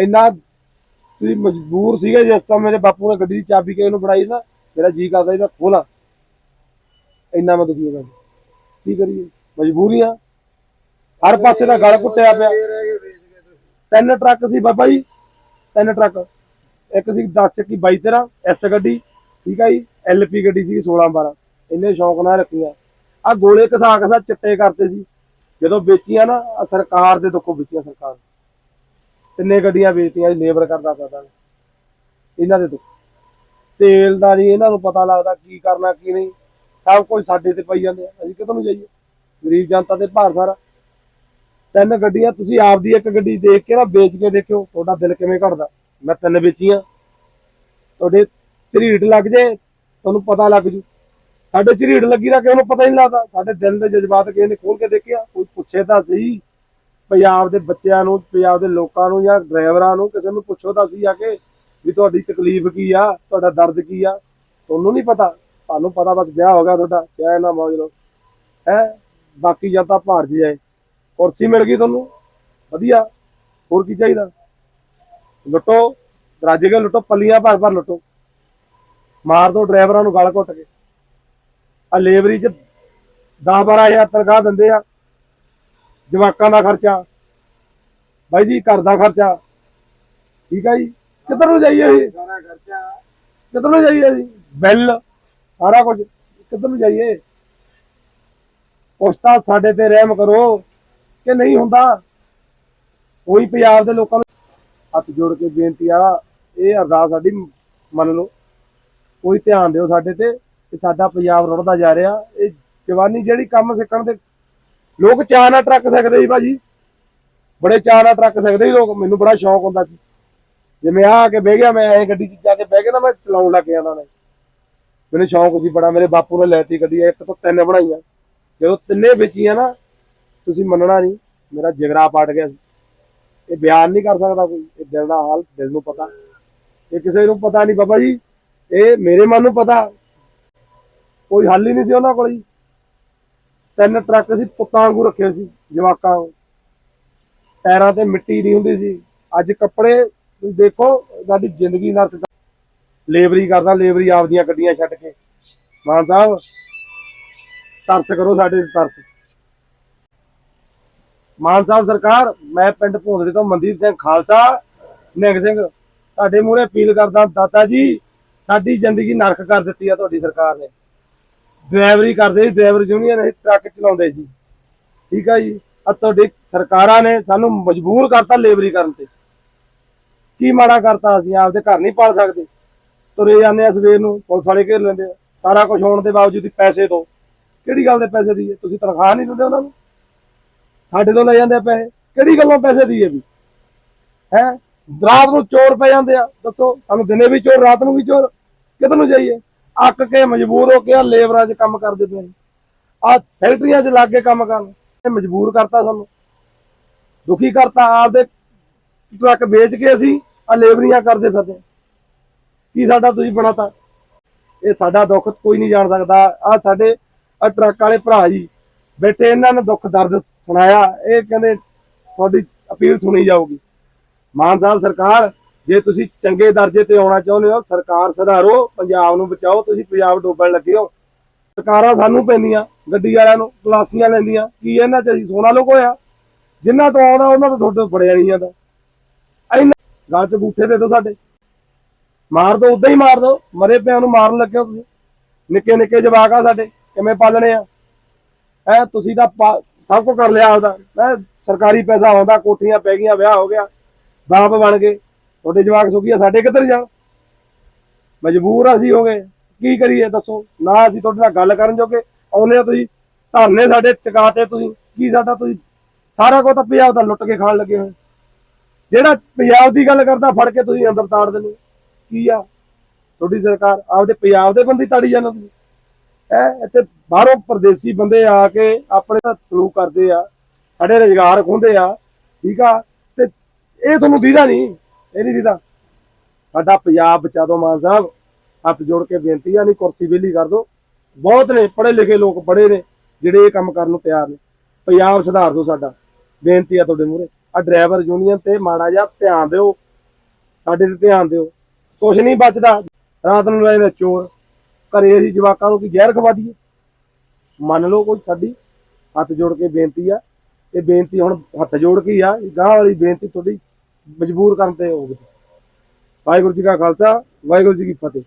ਇੰਨਾ ਤੁਸੀਂ ਮਜਬੂਰ ਸੀਗੇ ਜਿਸ ਤਰ੍ਹਾਂ ਮੇਰੇ ਬਾਪੂ ਨੇ ਗੱਡੀ ਦੀ ਚਾਬੀ ਕਿਸੇ ਨੂੰ ਫੜਾਈ ਨਾ, ਮੇਰਾ ਜੀ ਕਰਦਾ ਇਹਦਾ ਖੋਲਾ। ਇੰਨਾ ਮੈਂ ਦੁਖੀ ਹੋ ਗਿਆ ਕੀ ਕਰੀਏ? ਮਜਬੂਰੀਆਂ। ਹਰ ਪਾਸੇ ਦਾ ਗਲ ਘੁੱਟਿਆ ਪਿਆ। ਤਿੰਨ ਟਰੱਕ ਸੀ ਬਾਬਾ ਜੀ, ਤਿੰਨ ਟਰੱਕ। ਇੱਕ ਸੀ 10 ਚੱਕੀ 22 13 ਐਸ ਗੱਡੀ, ਠੀਕ ਆ ਜੀ ਐਲਪੀ ਗੱਡੀ ਸੀ 16 12 ਇੰਨੇ ਸ਼ੌਂਕ ਨਾਲ ਰੱਖੀਆਂ। ਆ ਗੋਲੇ ਘਸਾ ਘਸਾ ਚਿੱਟੇ ਕਰਤੇ ਸੀ। ਜਦੋਂ ਵੇਚੀਆਂ ਨਾ, ਆਹ ਸਰਕਾਰ ਦੇ ਦੁੱਖੋਂ ਵੇਚੀਆਂ ਸਰਕਾਰ ਤਿੰਨੇ ਗੱਡੀਆਂ ਵੇਚਤੀਆਂ ਲੇਬਰ ਕਰਦਾ ਪਤਾ ਇਹਨਾਂ ਦੇ ਤੋਂ। ਤੇਲ ਦਾ ਜੀ, ਇਹਨਾਂ ਨੂੰ ਪਤਾ ਲੱਗਦਾ ਕੀ ਕਰਨਾ, ਕੀ ਨਹੀਂ। ਸਭ ਕੁਝ ਸਾਡੇ ਤੇ ਪਈ ਜਾਂਦੇ ਆ। ਅਸੀਂ ਕਿੱਧਰ ਨੂੰ ਜਾਈਏ? ਗਰੀਬ ਜਨਤਾ ਤੇ ਭਾਰ ਸਾਰਾ। ਤਿੰਨ ਗੱਡੀਆਂ, ਤੁਸੀਂ ਆਪਦੀ ਇੱਕ ਗੱਡੀ ਦੇਖ ਕੇ ਨਾ, ਵੇਚ ਕੇ ਦੇਖਿਓ, ਤੁਹਾਡਾ ਦਿਲ ਕਿਵੇਂ ਘੜਦਾ ਮੈਂ ਤਿੰਨ ਵੇਚੀਆਂ। ਤੁਹਾਡੇ ਝਰੀਟ ਲੱਗ ਜੇ, ਤੁਹਾਨੂੰ ਪਤਾ ਲੱਗ ਜੂ। ਸਾਡੇ ਝਰੀਟ ਲੱਗੀ ਦਾ ਕਿਸੇ ਨੂੰ ਪਤਾ ਹੀ ਨਹੀਂ ਲੱਗਦਾ? ਸਾਡੇ ਦਿਲ ਦੇ ਜਜ਼ਬਾਤ ਕਿਸੇ ਨੇ ਖੋਲ ਕੇ ਦੇਖਿਆ ਕੋਈ ਪੁੱਛੇ ਤਾਂ ਸਹੀ। ਪੰਜਾਬ ਦੇ ਬੱਚਿਆਂ ਨੂੰ, ਪੰਜਾਬ ਦੇ ਲੋਕਾਂ ਨੂੰ ਜਾਂ ਡਰਾਈਵਰਾਂ ਨੂੰ ਕਿਸੇ ਨੂੰ ਪੁੱਛੋ ਤਾਂ ਸੀ ਆ ਕੇ ਵੀ ਤੁਹਾਡੀ ਤਕਲੀਫ ਕੀ ਆ, ਤੁਹਾਡਾ ਦਰਦ ਕੀ ਆ, ਤੁਹਾਨੂੰ ਨਹੀਂ ਪਤਾ। ਤੁਹਾਨੂੰ ਪਤਾ ਬਸ ਵਿਆਹ ਹੋ ਗਿਆ ਤੁਹਾਡਾ, ਚਾਹੇ ਨਾ ਮੌਜ ਲਓ। ਹੈ? ਬਾਕੀ ਜਾਂ ਤਾਂ ਭਾਰ ਜੀ ਜਾਏ ਕੁਰਸੀ ਮਿਲ ਗਈ ਤੁਹਾਨੂੰ? ਵਧੀਆ। ਹੋਰ ਕੀ ਚਾਹੀਦਾ? ਲੁੱਟੋ। ਦਰਾਜੇ ਕੇ ਲੁੱਟੋ, ਪੱਲੀਆਂ ਭਰ ਭਰ ਲੁੱਟੋ। ਮਾਰ ਦੋ ਡਰਾਈਵਰਾਂ ਨੂੰ ਗਲ ਘੁੱਟ ਕੇ। ਆ ਲੇਬਰੀ ਚ 10 12000 ਤਨਖਾਹ ਦਿੰਦੇ ਆ। ਜਵਾਕਾਂ ਦਾ ਖਰਚਾ, ਬਾਈ ਜੀ ਘਰ ਦਾ ਖਰਚਾ। ਠੀਕ ਹੈ ਜੀ? ਕਿੱਧਰ ਨੂੰ ਜਾਈਏ ਜੀ ਸਾਰਾ ਖਰਚਾ ਕਿੱਧਰ ਨੂੰ ਜਾਈਏ ਜੀ ਬਿੱਲ, ਸਾਰਾ ਕੁਝ। ਕਿੱਧਰ ਨੂੰ ਜਾਈਏ? ਉਸ ਸਾਡੇ ਤੇ ਰਹਿਮ ਕਰੋ ਕਿ ਨਹੀਂ ਹੁੰਦਾ। ਕੋਈ ਪੰਜਾਬ ਦੇ ਲੋਕਾਂ ਨੂੰ ਹੱਥ ਜੋੜ ਕੇ ਬੇਨਤੀ ਆ, ਇਹ ਅਰਦਾਸ ਸਾਡੀ ਮੰਨ ਲਓ। ਕੋਈ ਧਿਆਨ ਦਿਓ ਸਾਡੇ ਤੇ ਕਿ ਸਾਡਾ ਪੰਜਾਬ ਰੁੜਦਾ ਜਾ ਰਿਹਾ। ਇਹ ਜਵਾਨੀ ਜਿਹੜੀ ਕੰਮ ਸਿੱਖਣ ਦੇ ਲੋਕ ਚਾਹ ਨਾਲ ਟਰੱਕ ਸਿੱਖਦੇ ਸੀ ਭਾਜੀ। ਬੜੇ ਚਾਹ ਨਾਲ ਟਰੱਕ ਸਿੱਖਦੇ ਸੀ ਲੋਕ। ਮੈਨੂੰ ਬੜਾ ਸ਼ੌਂਕ ਹੁੰਦਾ ਸੀ। ਜਿਵੇਂ ਆ ਕੇ ਬਹਿ ਗਿਆ, ਮੈਂ ਐ ਗੱਡੀ 'ਚ ਜਾ ਕੇ ਬਹਿ ਗਿਆ ਨਾ, ਮੈਂ ਚਲਾਉਣ ਲੱਗ ਗਿਆ ਉਹਨਾਂ ਨੇ। ਮੈਨੂੰ ਸ਼ੌਂਕ ਸੀ ਬੜਾ। ਮੇਰੇ ਬਾਪੂ ਨੇ ਲੈਤੀ ਗੱਡੀ, ਇੱਕ ਤੋਂ ਤਿੰਨ ਬਣਾਈਆਂ। ਜਦੋਂ ਤਿੰਨੇ ਵੇਚੀਆਂ ਨਾ, ਤੁਸੀਂ ਮੰਨਣਾ ਨਹੀਂ, ਮੇਰਾ ਜਿਗਰਾ ਪਾਟ ਗਿਆ ਸੀ। ਇਹ ਬਿਆਨ ਨਹੀਂ ਕਰ ਸਕਦਾ ਕੋਈ। ਇਹ ਦਿਲ ਦਾ ਹਾਲ, ਦਿਲ ਨੂੰ ਪਤਾ। ਇਹ ਕਿਸੇ ਨੂੰ ਪਤਾ ਨਹੀਂ ਬਾਬਾ ਜੀ। ਇਹ ਮੇਰੇ ਮਨ ਨੂੰ ਪਤਾ। ਕੋਈ ਹੱਲ ਹੀ ਨਹੀਂ ਸੀ ਉਹਨਾਂ ਕੋਲ ਜੀ। ਤਿੰਨ ਟਰੱਕ ਅਸੀਂ ਪੁੱਤਾਂ ਵਾਂਗੂ ਰੱਖੇ ਸੀ, ਜਵਾਕਾਂ ਟਾਇਰਾਂ ਤੇ ਮਿੱਟੀ ਨਹੀਂ ਹੁੰਦੀ ਸੀ। ਅੱਜ ਕੱਪੜੇ ਤੁਸੀਂ ਦੇਖੋ, ਸਾਡੀ ਜ਼ਿੰਦਗੀ ਨਰਕ ਲੇਬਰੀ ਕਰਦਾ, ਲੇਬਰੀ ਆਪਦੀਆਂ ਗੱਡੀਆਂ ਛੱਡ ਕੇ। ਮਾਨ ਸਾਹਿਬ, ਤਰਸ ਕਰੋ ਸਾਡੇ ਤਰਸ। ਮਾਨ ਸਾਹਿਬ ਸਰਕਾਰ, ਮੈਂ ਪਿੰਡ ਭੋਂਦੜੇ ਤੋਂ ਮਨਦੀਪ ਸਿੰਘ ਖਾਲਸਾ ਨਿੰਗ ਸਿੰਘ, ਤੁਹਾਡੇ ਮੂਹਰੇ ਅਪੀਲ ਕਰਦਾ, ਦਾਤਾ ਜੀ, ਸਾਡੀ ਜ਼ਿੰਦਗੀ ਨਰਕ ਕਰ ਦਿੱਤੀ ਆ ਤੁਹਾਡੀ ਸਰਕਾਰ ਨੇ। ਡਰਾਈਵਰੀ ਕਰਦੇ ਸੀ, ਡਰਾਈਵਰ ਯੂਨੀਅਨ ਅਸੀਂ ਟਰੱਕ ਚਲਾਉਂਦੇ ਸੀ। ਠੀਕ ਆ ਜੀ? ਆ ਤੁਹਾਡੀ ਸਰਕਾਰਾਂ ਨੇ ਸਾਨੂੰ ਮਜਬੂਰ ਕਰਤਾ ਲੇਬਰੀ ਕਰਨ ਤੇ। ਕੀ ਮਾੜਾ ਕਰਤਾ ਅਸੀਂ? ਆਪਦੇ ਘਰ ਨਹੀਂ ਪਾਲ ਸਕਦੇ। ਤੁਰੇ ਜਾਂਦੇ ਆ ਸਵੇਰ ਨੂੰ, ਪੁਲਿਸ ਵਾਲੇ ਘੇਰ ਲੈਂਦੇ ਆ। ਸਾਰਾ ਕੁਝ ਹੋਣ ਦੇ ਬਾਵਜੂਦ ਪੈਸੇ ਦੋ। ਕਿਹੜੀ ਗੱਲ ਦੇ ਪੈਸੇ ਦਈਏ ਤੁਸੀਂ ਤਨਖਾਹ ਨਹੀਂ ਦਿੰਦੇ ਉਹਨਾਂ ਨੂੰ। ਸਾਡੇ ਤੋਂ ਲੈ ਜਾਂਦੇ ਆ ਪੈਸੇ। ਕਿਹੜੀ ਗੱਲੋਂ ਪੈਸੇ ਦਈਏ ਵੀ? ਹੈ? ਰਾਤ ਨੂੰ ਚੋਰ ਪੈ ਜਾਂਦੇ ਆ। ਦੱਸੋ, ਸਾਨੂੰ ਦਿਨੇ ਵੀ ਚੋਰ, ਰਾਤ ਨੂੰ ਵੀ ਚੋਰ। ਕਿਧਰ ਨੂੰ ਜਾਈਏ? ਅੱਕ ਕੇ ਮਜਬੂਰ ਹੋ ਕੇ ਲੇਬਰਾਂ 'ਚ ਕੰਮ ਕਰਦੇ ਪਏ ਆ ਫੈਕਟਰੀਆਂ 'ਚ ਲੱਗ ਕੇ ਕੰਮ ਕਰਨ। ਇਹ ਮਜਬੂਰ ਕਰਤਾ ਸਾਨੂੰ। ਦੁਖੀ ਕਰਤਾ ਆਪਦੇ ਟਰੱਕ ਵੇਚ ਕੇ ਅਸੀਂ ਆ ਲੇਬਰੀਆਂ ਕਰਦੇ ਫਿਰਦੇ ਕੀ ਸਾਡਾ ਤੁਸੀਂ ਬਣਾਤਾ? ਇਹ ਸਾਡਾ ਦੁੱਖ ਕੋਈ ਨਹੀਂ ਜਾਣ ਸਕਦਾ। ਆ ਸਾਡੇ ਆ ਟਰੱਕ ਵਾਲੇ ਭਰਾ ਜੀ ਬੈਠੇ, ਇਹਨਾਂ ਨੇ ਦੁੱਖ ਦਰਦ ਸੁਣਾਇਆ। ਇਹ ਕਹਿੰਦੇ ਤੁਹਾਡੀ ਅਪੀਲ ਸੁਣੀ ਜਾਊਗੀ। ਮਾਨ ਸਾਹਿਬ ਸਰਕਾਰ ਜੇ ਤੁਸੀਂ ਚੰਗੇ ਦਰਜੇ ਤੇ ਆਉਣਾ ਚਾਹੁੰਦੇ ਹੋ, ਸਰਕਾਰ ਸੁਧਾਰੋ, ਪੰਜਾਬ ਨੂੰ ਬਚਾਓ, ਤੁਸੀਂ ਪੰਜਾਬ ਡੋਬਣ ਲੱਗੇ ਹੋ। ਸਰਕਾਰਾਂ ਸਾਨੂੰ ਪੈਂਦੀਆਂ, ਗੱਡੀ ਵਾਲਿਆਂ ਨੂੰ ਕਲਾਸੀਆਂ ਲੈਂਦੀਆਂ, ਕੀ ਇਹਨਾਂ ਚ ਅਸੀਂ ਸੋਨਾ ਲੁਕੋਇਆ? ਜਿਨ੍ਹਾਂ ਤੋਂ ਆਉਂਦਾ, ਉਹਨਾਂ ਤੋਂ ਤੁਹਾਡੇ ਫੜਿਆ ਨਹੀਂ ਜਾਂਦਾ। ਇੰਨਾ ਗਲ ਚ ਬੂਠੇ ਦੇ ਦੋ ਸਾਡੇ। ਮਾਰ ਦੋ, ਉਦਾਂ ਹੀ ਮਾਰ ਦੋ, ਮਰੇ ਪਿਆਂ ਨੂੰ ਮਾਰਨ ਲੱਗੇ ਹੋ ਤੁਸੀਂ। ਨਿੱਕੇ ਨਿੱਕੇ ਜਵਾਕ ਆ ਸਾਡੇ, ਕਿਵੇਂ ਪਾਲਣੇ ਆ? ਐ ਤੁਸੀਂ ਤਾਂ ਸਭ ਕੁਝ ਕਰ ਲਿਆ ਆਪਦਾ। ਸਰਕਾਰੀ ਪੈਸਾ ਆਉਂਦਾ, ਕੋਠੀਆਂ ਪੈ ਗਈਆਂ, ਵਿਆਹ ਹੋ ਗਿਆ, ਬਾਪ ਬਣ ਗਏ। ਤੁਹਾਡੇ ਜਵਾਕ ਸੁਖੀ ਆ, ਸਾਡੇ ਕਿੱਧਰ ਜਾਣ? ਮਜਬੂਰ ਅਸੀਂ ਹੋ ਗਏ। ਕੀ ਕਰੀਏ ਦੱਸੋ? ਨਾ ਅਸੀਂ ਤੁਹਾਡੇ ਨਾਲ ਗੱਲ ਕਰਨ ਜੋਗੇ। ਆਉਨੇ ਆ ਤੁਸੀਂ, ਧਰਨੇ ਸਾਡੇ ਚਕਾਤੇ ਤੁਸੀਂ। ਕੀ ਸਾਡਾ ਤੁਸੀਂ? ਸਾਰਾ ਕੁਝ ਤਾਂ ਪੰਜਾਬ ਦਾ ਲੁੱਟ ਕੇ ਖਾਣ ਲੱਗੇ ਹੋਏ। ਜਿਹੜਾ ਪੰਜਾਬ ਦੀ ਗੱਲ ਕਰਦਾ, ਫੜ ਕੇ ਤੁਸੀਂ ਅੰਦਰ ਤਾੜ ਦਿੰਦੇ ਕੀ ਆ? ਤੁਹਾਡੀ ਸਰਕਾਰ ਆਪਦੇ ਪੰਜਾਬ ਦੇ ਬੰਦੇ ਤਾੜੀ ਜਾਂਦੇ ਤੁਸੀਂ। ਐ ਇੱਥੇ ਬਾਹਰੋਂ ਪਰਦੇਸੀ ਬੰਦੇ ਆ ਕੇ ਆਪਣੇ ਦਾ ਸਲੂਕ ਕਰਦੇ ਆ। ਸਾਡੇ ਰੁਜ਼ਗਾਰ ਖੁੰਦੇ ਆ। ਠੀਕ ਆ? ਤੇ ਇਹ ਤੁਹਾਨੂੰ ਦੀਦਾ ਨਹੀਂ। ਇਹ ਨਹੀਂ ਦਿੱਤਾ ਸਾਡਾ ਪੰਜਾਬ ਬਚਾ ਦੋ ਮਾਨ ਸਾਹਿਬ। ਹੱਥ ਜੋੜ ਕੇ ਬੇਨਤੀ ਆ, ਨਹੀਂ ਕੁਰਸੀ ਵਿਹਲੀ ਕਰ ਦਿਓ ਬਹੁਤ ਨੇ, ਪੜ੍ਹੇ ਲਿਖੇ ਲੋਕ ਬੜੇ ਨੇ, ਜਿਹੜੇ ਇਹ ਕੰਮ ਕਰਨ ਨੂੰ ਤਿਆਰ ਨੇ। ਪੰਜਾਬ ਸੁਧਾਰ ਦਿਓ ਸਾਡਾ। ਬੇਨਤੀ ਆ ਤੁਹਾਡੇ ਮੂਹਰੇ। ਆ ਡਰਾਈਵਰ ਯੂਨੀਅਨ ਤੇ ਮਾੜਾ ਜਿਹਾ ਧਿਆਨ ਦਿਓ। ਸਾਡੇ ਤੇ ਧਿਆਨ ਦਿਓ। ਕੁਛ ਨਹੀਂ ਬਚਦਾ। ਰਾਤ ਨੂੰ ਲੈ ਜਾਂਦੇ ਚੋਰ। ਘਰੇ ਅਸੀਂ ਜਵਾਕਾਂ ਨੂੰ ਕੀ ਜ਼ਹਿਰ ਖਵਾ ਦਈਏ? ਮੰਨ ਲਓ ਕੋਈ ਸਾਡੀ। ਹੱਥ ਜੋੜ ਕੇ ਬੇਨਤੀ ਆ। ਇਹ ਬੇਨਤੀ ਹੁਣ ਹੱਥ ਜੋੜ ਕੇ ਆ। ਗਾਂ ਵਾਲੀ ਬੇਨਤੀ ਤੁਹਾਡੀ ਮਜਬੂਰ ਕਰਨ ਤੇ ਹੋਊਗੀ ਵਾਹਿਗੁਰੂ ਜੀ ਕਾ ਖਾਲਸਾ ਵਾਹਿਗੁਰੂ ਜੀ ਕੀ ਫਤਿਹ।